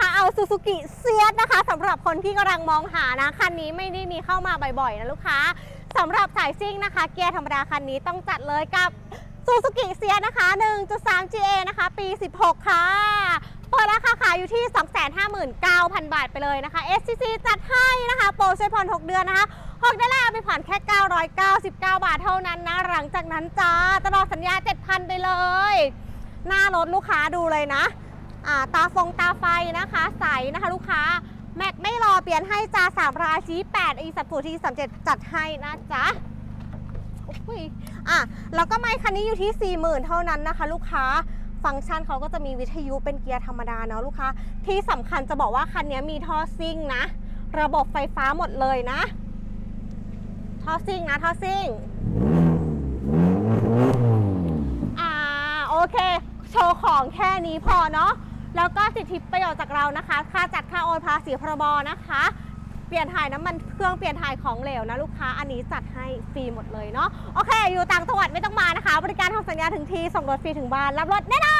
ถซูซูกิเซียสนะคะสำหรับคนที่กำลังมองหานะ คันนี้ไม่ได้มีเข้ามาบ่อยๆนะลูกค้าสำหรับสายซิ่งนะคะ เกียร์ธรรมดาคันนี้ต้องจัดเลยกับซูซูกิเซียสนะคะ 1.3 GA นะคะ ปี 16 ค่ะเปิดราคาขายอยู่ที่ 259,000 บาทไปเลยนะคะ SCC จัดให้นะคะ โปรใช้ผ่อน 6 เดือนนะคะ6เดือนแรกไปผ่อนแค่ 999 บาทเท่านั้นนะ หลังจากนั้นจ้าตลอดสัญญา 7,000 ไปเลย หน้ารถลูกค้าดูเลยนะ ตาฟงตาไฟนะคะ ใสนะคะลูกค้า แม็กไม่รอเปลี่ยนให้จ้าสามราชี8อีสัตว์ที่37จัดให้นะจ๊ะโอ้ยอะแล้วก็ไม่คันนี้อยู่ที่ 40,000 เท่านั้นนะคะ ลูกค้าฟังก์ชันเขาก็จะมีวิทยุเป็นเกียร์ธรรมดาเนาะลูกค้า ที่สำคัญจะบอกว่าคันนี้มีท่อซิ่งนะ ระบบไฟฟ้าหมดเลยนะ ท่อซิ่งนะท่อซิ่งอ่าโอเค โชว์ของแค่นี้พอเนาะ แล้วก็สิทธิประโยชน์จากเรานะคะ ค่าจัดค่าโอนภาษีพรบนะคะ เปลี่ยนถ่ายน้ำมันเครื่องเปลี่ยนถ่ายของเหลวนะลูกค้าอันนี้จัดให้ฟรีหมดเลยเนาะโอเค อยู่ต่างจังหวัดไม่ต้องมานะคะ บริการทำสัญญาถึงทีส่งรถฟรีถึงบ้านรับรถแน่นอน